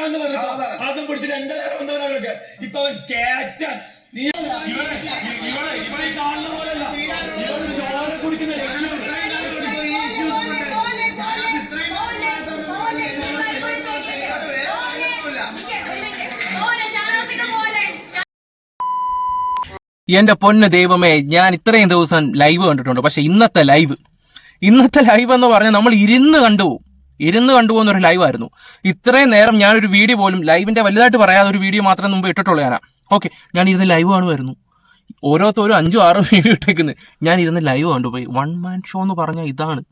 എന്ന് പറഞ്ഞു അതും പിടിച്ചിട്ട് എന്റെ നേരം വന്നവരൊക്കെ ഇപ്പൊ അവൻ കേറ്റാൻ നീ ഇവനെ ഇവനെ ഇവനെ കാണുന്ന പോലെയല്ല ഇവൻ ചോര കുടിക്കുന്ന എന്റെ പൊന്ന് ദൈവമേ ഞാൻ ഇത്രയും ദിവസം ലൈവ് കണ്ടിട്ടുണ്ട് പക്ഷെ ഇന്നത്തെ ലൈവ് ഇന്നത്തെ ലൈവ് എന്ന് പറഞ്ഞാൽ നമ്മൾ ഇരുന്ന് കണ്ടുപോകും ഇരുന്ന് കണ്ടുപോകുന്ന ഒരു ലൈവ് ആയിരുന്നു. ഇത്രയും നേരം ഞാനൊരു വീഡിയോ പോലും ലൈവിന്റെ വലുതായിട്ട് പറയാതെ ഒരു വീഡിയോ മാത്രം മുമ്പ് ഇട്ടിട്ടുള്ളൂ ഞാനാ. ഓക്കെ ഞാൻ ഇരുന്ന് ലൈവ് കാണുമായിരുന്നു. ഓരോരുത്തരും അഞ്ചും ആറും വീഡിയോ ഇട്ടേക്കുന്നത് ഞാൻ ഇരുന്ന് ലൈവ് കണ്ടുപോയി വൺ മാൻ ഷോ എന്ന് പറഞ്ഞാൽ ഇതാണ്.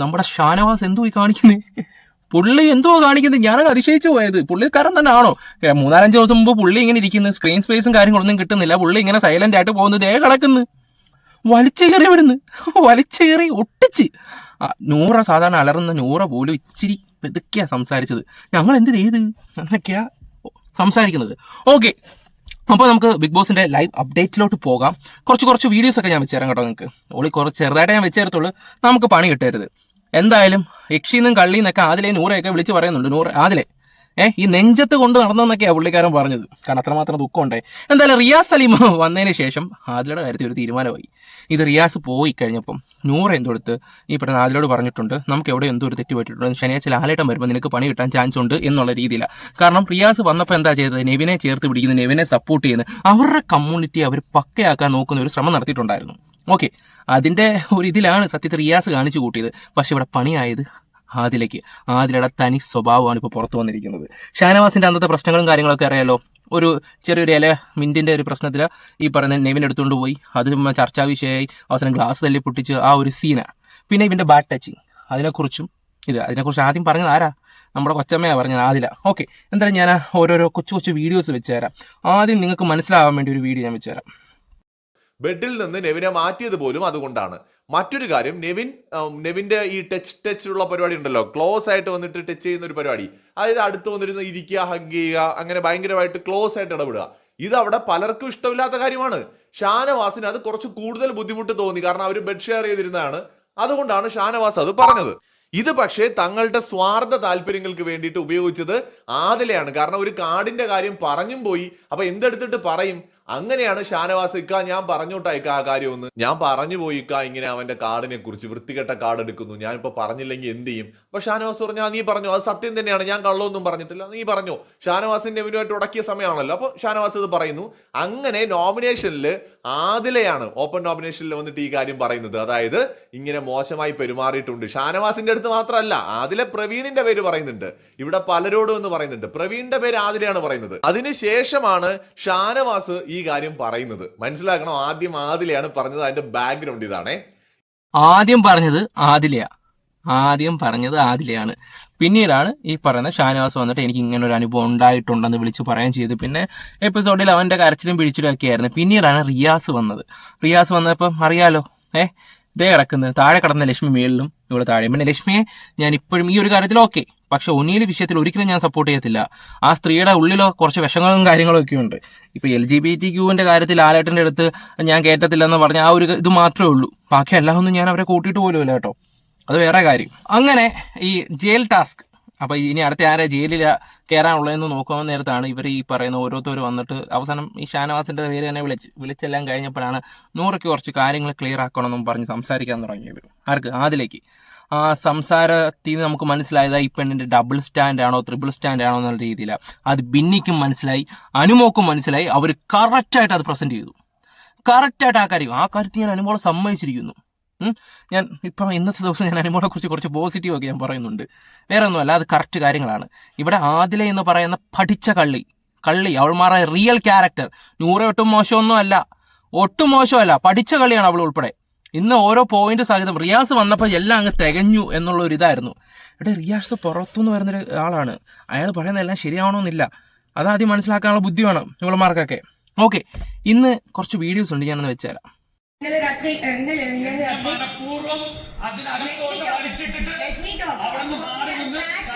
നമ്മുടെ ഷാനവാസ് എന്തോ കാണിക്കുന്നത് പുള്ളി എന്തോ കാണിക്കുന്നത് ഞാനത് അതിശയിച്ചു പോയത്. പുള്ളിക്കാരൻ തന്നെ ആണോ? മൂന്നാലഞ്ച് ദിവസം മുമ്പ് പുള്ളി ഇങ്ങനെ ഇരിക്കുന്നു. സ്ക്രീൻ സ്പേസും കാര്യങ്ങളൊന്നും കിട്ടുന്നില്ല. പുള്ളി ഇങ്ങനെ സൈലന്റ് ആയിട്ട് പോകുന്നത് ഏ കിടക്കുന്നു. വലിച്ചു കയറി വിടുന്നു വലിച്ചു കയറി ഒട്ടിച്ച്. നൂറ സാധാരണ അലറുന്ന നൂറ പോലും ഇച്ചിരി ഇതൊക്കെയാ സംസാരിച്ചത്. ഞങ്ങൾ എന്ത് ചെയ്ത് എന്നൊക്കെയാ സംസാരിക്കുന്നത്. ഓക്കെ. അപ്പോൾ നമുക്ക് ബിഗ് ബോസിന്റെ ലൈവ് അപ്ഡേറ്റിലോട്ട് പോകാം. കുറച്ച് കുറച്ച് വീഡിയോസ് ഒക്കെ ഞാൻ വെച്ചുതരാം കേട്ടോ നിങ്ങൾക്ക് ഓളി കുറച്ച് ചെറുതായിട്ട് ഞാൻ വെച്ചേരത്തുള്ളൂ നമുക്ക് പണി കിട്ടരുത്. എന്തായാലും യക്ഷിന്നും കള്ളിന്നൊക്കെ ആദിലെ നൂറയൊക്കെ വിളിച്ച് പറയുന്നുണ്ട്. നൂറ് ആദിലെ. ഏ ഈ നെഞ്ചത്ത് കൊണ്ട് നടന്നെന്നൊക്കെയാണ് പുള്ളിക്കാരൻ പറഞ്ഞത്. കാരണം അത്രമാത്രം ദുഃഖമുണ്ടേ എന്തായാലും റിയാസ് സലീം വന്നതിന് ശേഷം ആദിലയുടെ കാര്യത്തിൽ ഒരു തീരുമാനമായി. ഇത് റിയാസ് പോയി കഴിഞ്ഞപ്പം നൂറ് എന്തെടുത്ത് ഈ പറഞ്ഞ ആദിലോട് പറഞ്ഞിട്ടുണ്ട് നമുക്ക് എവിടെ എന്തോ ഒരു തെറ്റ് പറ്റിയിട്ടുണ്ട്. ശനിയാഴ്ച ലാലേട്ടം വരുമ്പോൾ നിനക്ക് പണി കിട്ടാൻ ചാൻസ് ഉണ്ട് എന്നുള്ള രീതിയിലാണ് കാരണം റിയാസ് വന്നപ്പോൾ എന്താ ചെയ്തത്? നെവിനെ ചേർത്ത് പിടിക്കുന്നത് നെവിനെ സപ്പോർട്ട് ചെയ്യുന്നത് അവരുടെ കമ്മ്യൂണിറ്റി അവർ പക്കയാക്കാൻ നോക്കുന്ന ഒരു ശ്രമം നടത്തിയിട്ടുണ്ടായിരുന്നു. ഓക്കെ അതിന്റെ ഒരു ഇതിലാണ് സത്യത്തിൽ റിയാസ് കാണിച്ചു കൂട്ടിയത്. പക്ഷെ ഇവിടെ പണിയായത് ആദിലേക്ക് ആദിലയുടെ തനി സ്വഭാവമാണ് ഇപ്പോൾ പുറത്തു വന്നിരിക്കുന്നത്. ഷാനവാസിന്റെ അന്നത്തെ പ്രശ്നങ്ങളും കാര്യങ്ങളൊക്കെ അറിയാലോ? ഒരു ചെറിയൊരു ഇല മിന്റിന്റെ ഒരു പ്രശ്നത്തിൽ ഈ പറയുന്ന നെവിൻ എടുത്തുകൊണ്ട് പോയി. അത് ചുമ്മാ ചർച്ചാ വിഷയമായി അവസാനം ഗ്ലാസ് തല്ലി പൊട്ടിച്ച് ആ ഒരു സീന. പിന്നെ ഇവന്റെ ബാഡ് ടച്ചിങ്. അതിനെക്കുറിച്ചും ഇത് അതിനെക്കുറിച്ച് ആദ്യം പറഞ്ഞത് ആരാ? നമ്മുടെ കൊച്ചമ്മയാണ് പറഞ്ഞത് ആദില ഓക്കെ എന്തായാലും ഞാൻ ഓരോരോ കൊച്ചു കൊച്ചു വീഡിയോസ് വെച്ചുതരാം ആദ്യം നിങ്ങൾക്ക് മനസ്സിലാവാൻ വേണ്ടി ഒരു വീഡിയോ ഞാൻ വെച്ച് തരാം. ബെഡിൽ നിന്ന് നെവിനെ മാറ്റിയത് പോലും അതുകൊണ്ടാണ്. മറ്റൊരു കാര്യം നെവിൻ നെവിന്റെ ഈ ടച്ച് ടച്ച് ഉള്ള പരിപാടി ഉണ്ടല്ലോ. ക്ലോസ് ആയിട്ട് വന്നിട്ട് ടച്ച് ചെയ്യുന്ന ഒരു പരിപാടി. അതായത് അടുത്ത് വന്നിരുന്ന് ഇരിക്കുക ഹഗ് ചെയ്യുക അങ്ങനെ ഭയങ്കരമായിട്ട് ക്ലോസ് ആയിട്ട് ഇടപെടുക. ഇത് അവിടെ പലർക്കും ഇഷ്ടമില്ലാത്ത കാര്യമാണ്. ഷാനവാസിന് അത് കുറച്ച് കൂടുതൽ ബുദ്ധിമുട്ട് തോന്നി. കാരണം അവർ ബെഡ് ഷെയർ ചെയ്തിരുന്നതാണ്. അതുകൊണ്ടാണ് ഷാനവാസ് അത് പറഞ്ഞത്. ഇത് പക്ഷേ തങ്ങളുടെ സ്വാർത്ഥ താല്പര്യങ്ങൾക്ക് വേണ്ടിയിട്ട് ഉപയോഗിച്ചത് ആദിലയാണ്. കാരണം ഒരു കാർഡിന്റെ കാര്യം പറഞ്ഞും പോയി. അപ്പൊ എന്തെടുത്തിട്ട് പറയും? അങ്ങനെയാണ് ഷാനവാസ് ഇക്ക ഞാൻ പറഞ്ഞോട്ടാ ഇക്ക ആ കാര്യമൊന്ന്. ഞാൻ പറഞ്ഞു പോയി ഇക്ക ഇങ്ങനെ അവന്റെ കാർഡിനെ കുറിച്ച് വൃത്തികെട്ട കാർഡ് എടുക്കുന്നു. ഞാനിപ്പോ പറഞ്ഞില്ലെങ്കിൽ എന്ത് ചെയ്യും? അപ്പൊ ഷാനവാസ് പറഞ്ഞു നീ പറഞ്ഞു? അത് സത്യം തന്നെയാണ്. ഞാൻ കള്ളൊന്നും പറഞ്ഞിട്ടില്ല. നീ പറഞ്ഞു? ഷാനവാസിന്റെ ഇവനുമായിട്ട് ഉടക്കിയ സമയമാണല്ലോ. അപ്പൊ ഷാനവാസ് ഇത് പറയുന്നു അങ്ങനെ നോമിനേഷനിൽ ആദിലയാണ് ഓപ്പൺ നോമിനേഷനിൽ വന്നിട്ട് ഈ കാര്യം പറയുന്നത്. അതായത് ഇങ്ങനെ മോശമായി പെരുമാറിയിട്ടുണ്ട്. ഷാനവാസിന്റെ അടുത്ത് മാത്രമല്ല ആദിലെ പ്രവീണിന്റെ പേര് പറയുന്നുണ്ട്. ഇവിടെ പലരോടും എന്ന് പറയുന്നുണ്ട്. പ്രവീണിന്റെ പേര് ആദിലയാണ് പറയുന്നത്. അതിനുശേഷമാണ് ഷാനവാസ് ഈ കാര്യം പറയുന്നത്. മനസ്സിലാക്കണം? ആദ്യം ആദിലയാണ് പറഞ്ഞത്. അതിന്റെ ബാക്ക്ഗ്രൗണ്ട് ഇതാണേ. ആദ്യം പറഞ്ഞത് ആദിലയാ. ആദ്യം പറഞ്ഞത് ആദിലയാണ്. പിന്നീടാണ് ഈ പറയുന്ന ഷാനവാസ് വന്നിട്ട് എനിക്ക് ഇങ്ങനെ ഒരു അനുഭവം ഉണ്ടായിട്ടുണ്ടെന്ന് വിളിച്ച് പറയാൻ ചെയ്തു. പിന്നെ എപ്പിസോഡിൽ അവന്റെ കരച്ചിലും പിടിച്ചിലും ഒക്കെ ആയിരുന്നു. പിന്നീടാണ് റിയാസ് വന്നത്. റിയാസ് വന്നപ്പം അറിയാലോ ഏ ഇതേ കിടക്കുന്നത് താഴെ കിടന്ന ലക്ഷ്മി മേളിലും ഇവിടെ താഴെ. പിന്നെ ലക്ഷ്മിയെ ഞാൻ ഇപ്പോഴും ഈ ഒരു കാര്യത്തിൽ ഓക്കെ പക്ഷെ ഒന്നിയിൽ വിഷയത്തിൽ ഒരിക്കലും ഞാൻ സപ്പോർട്ട് ചെയ്യത്തില്ല. ആ സ്ത്രീയുടെ ഉള്ളിലോ കുറച്ച് വിഷങ്ങളും കാര്യങ്ങളും ഒക്കെ ഉണ്ട്. ഇപ്പൊ എൽ ജി ബി ടി ക്യൂവിന്റെ കാര്യത്തിൽ ആലേട്ടന്റെ അടുത്ത് ഞാൻ കേട്ടത്തില്ലെന്ന് പറഞ്ഞ ആ ഒരു ഇത് മാത്രമേ ഉള്ളൂ. ബാക്കി എല്ലാം ഒന്നും ഞാൻ അവരെ കൂട്ടിയിട്ട് പോലുമില്ല കേട്ടോ. അത് വേറെ കാര്യം. അങ്ങനെ ഈ ജയിൽ ടാസ്ക് അപ്പൊ ഇനി അടുത്ത ആരെ ജയിലിൽ കയറാനുള്ളതെന്ന് നോക്കാൻ നേരത്താണ് ഇവർ ഈ പറയുന്ന ഓരോരുത്തർ വന്നിട്ട് അവസാനം ഈ ഷാനവാസിന്റെ പേര് തന്നെ വിളിച്ച് വിളിച്ചെല്ലാം കഴിഞ്ഞപ്പോഴാണ് നൂറയ്ക്ക് കുറച്ച് കാര്യങ്ങൾ ക്ലിയർ ആക്കണമെന്നും പറഞ്ഞ് സംസാരിക്കാൻ തുടങ്ങിയത് ആർക്ക്? ആദിലേക്ക്. ആ സംസാരത്തിൽ നമുക്ക് മനസ്സിലായത് ഈ പെണ്ണിന്റെ ഡബിൾ സ്റ്റാൻഡ് ആണോ ത്രിബിൾ സ്റ്റാൻഡ് ആണോ എന്നുള്ള രീതിയിലാണ് അത് ബിന്നിക്കും മനസ്സിലായി അനുമോക്കും മനസ്സിലായി അവർ കറക്റ്റായിട്ട് അത് പ്രസന്റ് ചെയ്തു. കറക്റ്റായിട്ട് ആ കാര്യം ആ കാര്യത്തിൽ ഞാൻ അനുമോളെ സമ്മതിച്ചിരിക്കുന്നു. ഞാൻ ഇപ്പം ഇന്നത്തെ ദിവസം ഞാൻ അനിമോളെ കുറിച്ച് കുറച്ച് പോസിറ്റീവ് ഒക്കെ ഞാൻ പറയുന്നുണ്ട്. വേറെ ഒന്നുമല്ല അത് കറക്റ്റ് കാര്യങ്ങളാണ്. ഇവിടെ ആദില എന്ന് പറയുന്ന പഠിച്ച കള്ളി കള്ളി അവൾമാരെ റിയൽ ക്യാരക്ടർ നൂറ് ഒട്ടും മോശമൊന്നും അല്ല ഒട്ടും മോശമല്ല. പഠിച്ച കളിയാണ് അവൾ ഉൾപ്പെടെ. ഇന്ന് ഓരോ പോയിന്റ് സഹിതം റിയാസ് വന്നപ്പോൾ എല്ലാം അങ്ങ് തികഞ്ഞു എന്നുള്ള ഒരു ഇതായിരുന്നു. ഇവിടെ റിയാസ് പുറത്തുനിന്ന് വരുന്നൊരു ആളാണ്. അയാൾ പറയുന്നതെല്ലാം ശരിയാവണമെന്നില്ല അതാദ്യം മനസ്സിലാക്കാനുള്ള ബുദ്ധി വേണം ഇവളമാർക്കൊക്കെ ഓക്കെ ഇന്ന് കുറച്ച് വീഡിയോസ് ഉണ്ട് ഞാനൊന്ന് വെച്ചുതരാം ഇന്നലെ രാത്രി ഇന്നലെ ഇന്നലെ രാത്രി മനഃപൂർവം അതിനകത്തോട്ട് വലിച്ചിട്ടിട്ട്. അവിടെ നിന്ന് മാറി നിന്ന് Snacks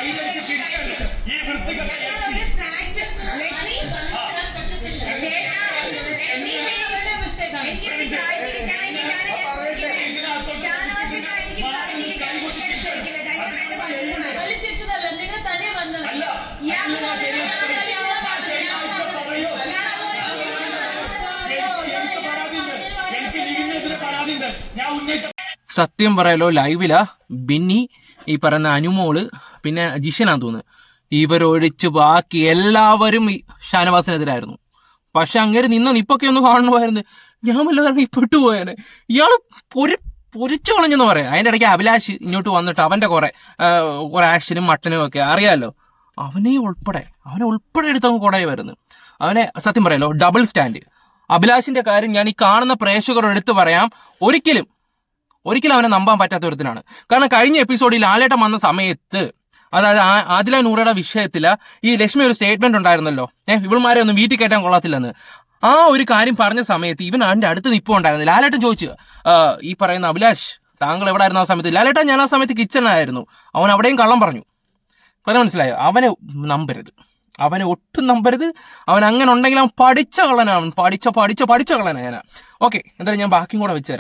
സത്യം പറയാലോ ലൈവിലാ. ബിന്നി ഈ പറയുന്ന അനുമോൾ പിന്നെ ജിഷനാന്ന് തോന്നുന്നു. ഇവരൊഴിച്ച് ബാക്കി എല്ലാവരും ഷാനവാസിനെതിരായിരുന്നു. പക്ഷെ അങ്ങനെ നിന്ന നിപ്പൊക്കെ ഒന്ന് കാണണമായിരുന്നു ഞാൻ വല്ലതാണ് ഈ പെട്ടുപോയേനെ. ഇയാൾ പൊരി പൊരിച്ചു കളഞ്ഞെന്ന് പറയാം. അതിന്റെ ഇടയ്ക്ക് അഭിലാഷ് ഇങ്ങോട്ട് വന്നിട്ട് അവന്റെ കുറെ കുറെ ആക്ഷനും മട്ടനും ഒക്കെ അറിയാലോ. അവനെ ഉൾപ്പെടെ അവനെ ഉൾപ്പെടെ എടുത്തങ്ങ് കുടയെ വരുന്നു അവനെ സത്യം പറയാലോ ഡബിൾ സ്റ്റാൻഡ് അഭിലാഷിന്റെ കാര്യം ഞാൻ ഈ കാണുന്ന പ്രേക്ഷകരോട് എടുത്തു പറയാം. ഒരിക്കലും ഒരിക്കലും അവനെ നമ്പാൻ പറ്റാത്ത ഒരുത്തിനാണ്. കാരണം കഴിഞ്ഞ എപ്പിസോഡിൽ ആലേട്ടം വന്ന സമയത്ത് അതായത് ആദില നൂറയുടെ വിഷയത്തിൽ ഈ ലക്ഷ്മി ഒരു സ്റ്റേറ്റ്മെന്റ് ഉണ്ടായിരുന്നല്ലോ. ഏഹ് ഇവൾമാരെ ഒന്നും വീട്ടിൽ കയറ്റാൻ കൊള്ളത്തില്ലെന്ന്. ആ ഒരു കാര്യം പറഞ്ഞ സമയത്ത് ഇവൻ അവന്റെ അടുത്ത് നിൽപ്പുണ്ടായിരുന്നു ലാലേട്ടൻ ചോദിച്ചു ഈ പറയുന്ന അഭിലാഷ് താങ്കൾ എവിടെ ആയിരുന്നു ആ സമയത്ത്? ലാലേട്ടൻ ഞാൻ ആ സമയത്ത് കിച്ചണിലായിരുന്നു അവൻ അവിടെയും കള്ളം പറഞ്ഞു. പറഞ്ഞ മനസ്സിലായോ? അവനെ നമ്പരുത്. അവനെ ഒട്ടും നമ്പരുത്. അവൻ അങ്ങനെ ഉണ്ടെങ്കിൽ അവൻ പഠിച്ച കള്ളനാണ്. പഠിച്ച പഠിച്ച പഠിച്ച കള്ളന ഞാൻ ഓക്കെ എന്തായാലും ഞാൻ ബാക്കിയും കൂടെ വെച്ച്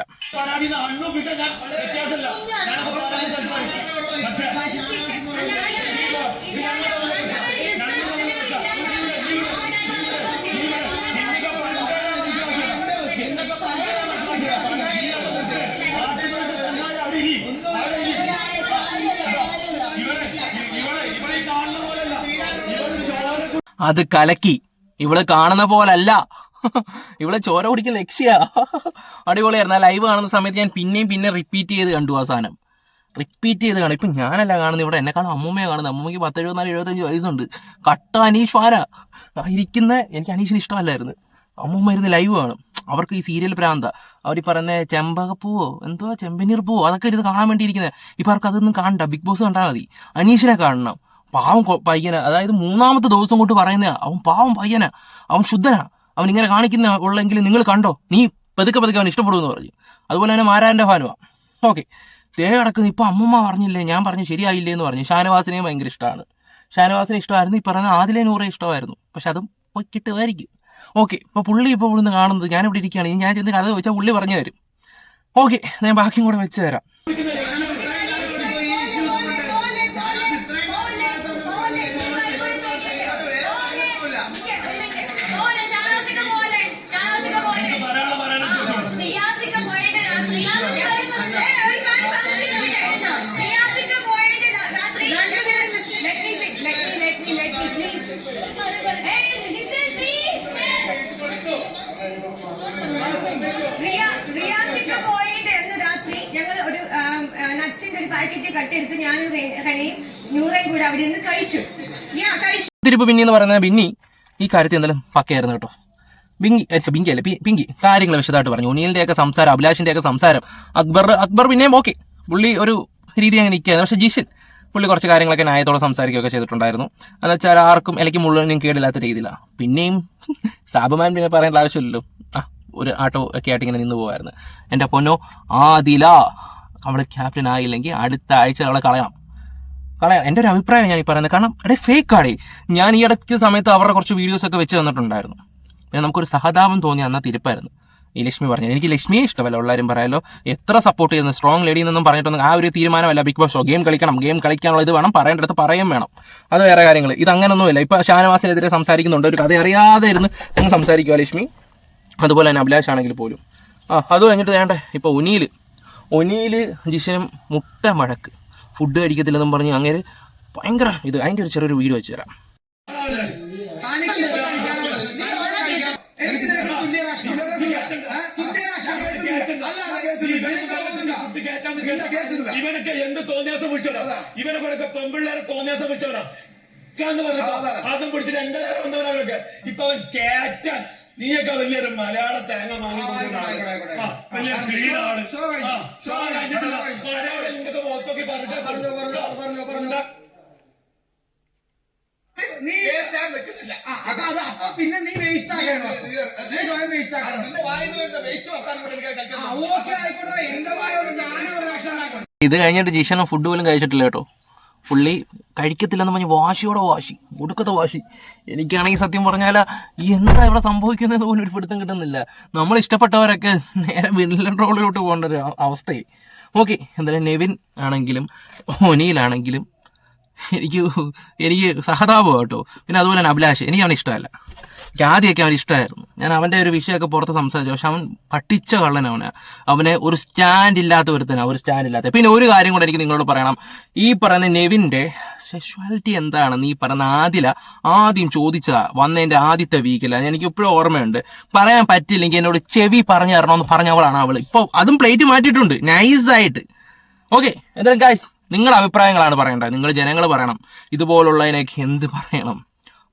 അത് കലക്കി. ഇവൾ കാണുന്ന പോലല്ല. ഇവിടെ ചോര കുടിക്കുന്ന ലക്ഷ്യ. അടിപൊളിയായിരുന്നു. ആ ലൈവ് കാണുന്ന സമയത്ത് ഞാൻ പിന്നെയും പിന്നെ റിപ്പീറ്റ് ചെയ്ത് കണ്ടു ആ സാധനം. റിപ്പീറ്റ് ചെയ്ത് കാണും ഇപ്പം ഞാനല്ല കാണുന്നത്. ഇവിടെ എന്നെക്കാളും അമ്മൂമ്മയെ കാണുന്നത്. അമ്മൂമ്മയ്ക്ക് പത്ത് എഴുപത്തിനാല് എഴുപത്തഞ്ച് വയസ്സുണ്ട്. കട്ട അനീഷ് ആ ഇരിക്കുന്ന എനിക്ക് അനീഷിന് ഇഷ്ടമല്ലായിരുന്നു. അമ്മൂമ്മ ഇരുന്ന് ലൈവ് കാണും. അവർക്ക് ഈ സീരിയൽ പ്രാന്ത. അവർ ഈ പറയുന്ന ചെമ്പകപ്പൂവോ എന്തോ ചെമ്പനീർ പൂവോ അതൊക്കെ ഇരുന്ന് കാണാൻ വേണ്ടി ഇരിക്കുന്നത് ഇപ്പം അവർക്ക് അതൊന്നും കാണണ്ട. ബിഗ് ബോസ് കണ്ടാൽ മതി. അനീഷിനെ കാണണം. പാവം പയ്യന. അതായത് മൂന്നാമത്തെ ദിവസം കൊണ്ട് പറയുന്ന അവൻ പാവം പയ്യന അവൻ ശുദ്ധനാ അവൻ ഇങ്ങനെ കാണിക്കുന്ന ഉള്ളെങ്കിൽ നിങ്ങൾ കണ്ടോ നീ പതുക്കെ പതുക്കെ അവൻ ഇഷ്ടപ്പെടുമെന്ന് പറഞ്ഞു. അതുപോലെ തന്നെ മാരാന്റെ ഫാനുവാ ഓക്കെ. തേ കിടക്കുന്നു. ഇപ്പൊ അമ്മമ്മ പറഞ്ഞില്ലേ ഞാൻ പറഞ്ഞു ശരിയായില്ലേ എന്ന് പറഞ്ഞു. ഷാനവാസിനെയും ഭയങ്കര ഇഷ്ടമാണ് ഷാനവാസിനെ ഇഷ്ടമായിരുന്നു. ഈ പറഞ്ഞ ആദിലെ നൂറെ ഇഷ്ടമായിരുന്നു. പക്ഷെ അതും പോയി ഓക്കെ. ഇപ്പൊ പുള്ളി ഇപ്പോൾ ഇവിടുന്ന് കാണുന്നത് ഞാൻ ഇവിടെ ഇരിക്കുകയാണ് ഞാൻ ചെന്ന് കഥ ചോദിച്ചാൽ പുള്ളി പറഞ്ഞു തരും. ഓക്കെ. ഞാൻ ബാക്കിയും കൂടെ വെച്ച് തരാം. കട്ടെടുത്ത് ഞാനും ഹനയും കൂടെ അവിടെ നിന്ന് കഴിച്ചു. കഴിച്ചു. തിരുപ്പ് ബിന്നി എന്ന് പറയുന്ന ബിന്നി ഈ കാര്യത്തിൽ എന്തായാലും പക്കയായിരുന്നു കേട്ടോ. ബിങ്കി ബിങ്കി അല്ല? പിങ്കി കാര്യങ്ങൾ വിശദമായിട്ട് പറഞ്ഞു. ഉനിയലിന്റെ ഒക്കെ സംസാരം അഭിലാഷിന്റെ ഒക്കെ സംസാരം. അക്ബർ അക്ബർ പിന്നെയും ഓക്കെ പുള്ളി ഒരു രീതി അങ്ങനെ നിൽക്കുകയാണ് പക്ഷെ ജിഷിൻ പുള്ളി കുറച്ച് കാര്യങ്ങളൊക്കെ ന്യായത്തോടെ സംസാരിക്കുകയൊക്കെ ചെയ്തിട്ടുണ്ടായിരുന്നു. എന്ന് വെച്ചാൽ ആർക്കും ഇലയ്ക്ക് മുഴുവനും കേടില്ലാത്ത രീതിയിലാണ് പിന്നെയും സാബുമാൻ പിന്നെ പറയേണ്ട ആവശ്യമില്ലല്ലോ. ആ ഒരു ആട്ടോ ഒക്കെ ആയിട്ട് ഇങ്ങനെ നിന്ന് പോകുമായിരുന്നു എന്റെ പൊന്നോ ആദില അവൾ ക്യാപ്റ്റൻ ആയില്ലെങ്കിൽ അടുത്ത ആഴ്ച അവളെ കളയണം. കളയാം. എന്റെ ഒരു അഭിപ്രായം ഞാൻ ഈ പറയുന്നത്. കാരണം എടേ ഫേക്ക് ആടേ. ഞാൻ ഈ ഇടയ്ക്ക് സമയത്ത് അവരുടെ കുറച്ച് വീഡിയോസ് ഒക്കെ വെച്ച് തന്നിട്ടുണ്ടായിരുന്നു. പിന്നെ നമുക്കൊരു സഹതാപം തോന്നി അന്നാ തിരുപ്പായിരുന്നു. ഈ ലക്ഷ്മി പറഞ്ഞു എനിക്ക് ലക്ഷ്മിയെ ഇഷ്ടമല്ല. ഉള്ളവരും പറയാലോ. എത്ര സപ്പോർട്ട് ചെയ്യുന്നു. സ്ട്രോങ് ലേഡി എന്നൊന്നും പറഞ്ഞിട്ടൊന്നും ആ ഒരു തീരുമാനമല്ല ബിഗ് ബോസ് ഷോ ഗെയിം കളിക്കണം. ഗെയിം കളിക്കാനുള്ള ഇത് വേണം. പറയേണ്ടടുത്ത് പറയും വേണം. അത് വേറെ കാര്യങ്ങൾ ഇത് അങ്ങനൊന്നുമില്ല ഇപ്പോൾ ഷാനവാസിനെതിരെ സംസാരിക്കുന്നുണ്ട്. ഒരു കഥ അറിയാതെ ഇരുന്ന് നിങ്ങൾ സംസാരിക്കുക ലക്ഷ്മി. അതുപോലെ തന്നെ അഭിലാഷ് ആണെങ്കിൽ പോലും. ആ അത് കഴിഞ്ഞിട്ട് വേണ്ടേ? ഇപ്പോൾ ഒനിയിൽ ഒനിയിൽ ജിഷനും മുട്ട മഴക്ക്. ഫുഡ് കഴിക്കത്തില്ലെന്നും പറഞ്ഞ് അങ്ങനെ ഭയങ്കര ഇത് അതിന്റെ ഒരു ചെറിയൊരു വീഡിയോ വെച്ച് തരാം ഇവനൊക്കെ എന്ത് തോന്നിയാസം വിളിച്ചോടാ? ഇവനൊക്കെ പെമ്പിള്ളേരെ തോന്നിയാസം വിളിച്ചോടാ? അതും. പിടിച്ചിട്ട് എന്റെ നേരെ വന്നവനൊക്കെ ഇപ്പൊ അവൻ കേറ്റാൻ നീയൊക്കെ വലിയൊരു മലയാള തേങ്ങ പിന്നെ നീ വേസ്റ്റ് ആക്കണം നീ സ്വയം വേസ്റ്റ് ആക്കണം വായിന്ന് വരുന്ന വേസ്റ്റ് വർത്താനം കൊണ്ട് എനിക്ക് കഴിക്കാൻ ആ, ഓക്കെ ആയിക്കോട്ടെ. എന്റെ വായോട് ഞാനൊരു രാഷ്ട്രം ഇത് കഴിഞ്ഞിട്ട് ജീഷനും ഫുഡ് പോലും കഴിച്ചിട്ടില്ല കേട്ടോ. പുള്ളി കഴിക്കത്തില്ലെന്ന് പറഞ്ഞ് വാശിയോടെ വാശി ഒടുക്കത്തെ വാശി. എനിക്കാണെങ്കിൽ സത്യം പറഞ്ഞാൽ എന്താ ഇവിടെ സംഭവിക്കുന്നത് പോലും ഒരു പിടുത്തം കിട്ടുന്നില്ല. നമ്മൾ ഇഷ്ടപ്പെട്ടവരൊക്കെ നേരെ വിൻലൻ റോളിലോട്ട് പോകേണ്ട ഒരു അവസ്ഥയെ ഓക്കെ എന്തായാലും നെവിൻ ആണെങ്കിലും ഒനിയിലാണെങ്കിലും എനിക്ക് എനിക്ക് സഹതാപം കേട്ടോ. പിന്നെ അതുപോലെ തന്നെ അഭിലാഷ് എനിക്ക് അവനെ ഇഷ്ടമല്ല. എനിക്ക് ആദ്യമൊക്കെ അവൻ ഇഷ്ടമായിരുന്നു. ഞാൻ അവന്റെ ഒരു വിഷയമൊക്കെ പുറത്ത് സംസാരിച്ചു. പക്ഷെ അവൻ പഠിച്ച കള്ളൻ അവന്. അവനെ ഒരു സ്റ്റാൻഡ് ഇല്ലാത്ത ഒരുത്തനാണ് ഒരു സ്റ്റാൻഡ് ഇല്ലാത്ത. പിന്നെ ഒരു കാര്യം കൂടെ എനിക്ക് നിങ്ങളോട് പറയണം. ഈ പറയുന്ന നെവിന്റെ സെക്ഷുവാലിറ്റി എന്താണെന്ന് ഈ പറയുന്ന ആദില ആദ്യം ചോദിച്ചതാ. വന്നതിന്റെ ആദ്യത്തെ വീക്കില എനിക്ക് ഇപ്പോഴും ഓർമ്മയുണ്ട്. പറയാൻ പറ്റില്ലെങ്കിൽ എന്നോട് ചെവി പറഞ്ഞു തരണമെന്ന് പറഞ്ഞവളാണ് അവൾ ഇപ്പോൾ അതും പ്ലേറ്റ് മാറ്റിയിട്ടുണ്ട്. നൈസായിട്ട് ഓക്കെ എന്തായാലും ഗായ്സ് നിങ്ങളുടെ അഭിപ്രായങ്ങളാണ് പറയേണ്ടത്. നിങ്ങൾ ജനങ്ങൾ പറയണം. ഇതുപോലുള്ളതിനൊക്കെ എന്ത് പറയണം?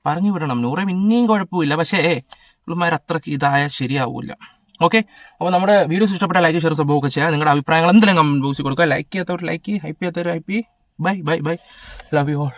പറഞ്ഞു വിടണം. നൂറെ പിന്നെയും കുഴപ്പമില്ല. പക്ഷേ പുള്ളിമാർ അത്രയ്ക്ക് ഇതായ ശരിയാവില്ല ഓക്കെ? അപ്പോൾ നമ്മുടെ വീഡിയോസ് ഇഷ്ടപ്പെട്ട ലൈക്ക് ഷെയർ സംഭവമൊക്കെ ചെയ്യാം നിങ്ങളുടെ അഭിപ്രായങ്ങൾ എന്തെങ്കിലും കമന്റ് ബോക്സിൽ കൊടുക്കുക. ലൈക്ക് ചെയ്യാത്തവർ ലൈക്ക് ഹൈപ്പ് ചെയ്യാത്തവർ hype bye bye bye love you all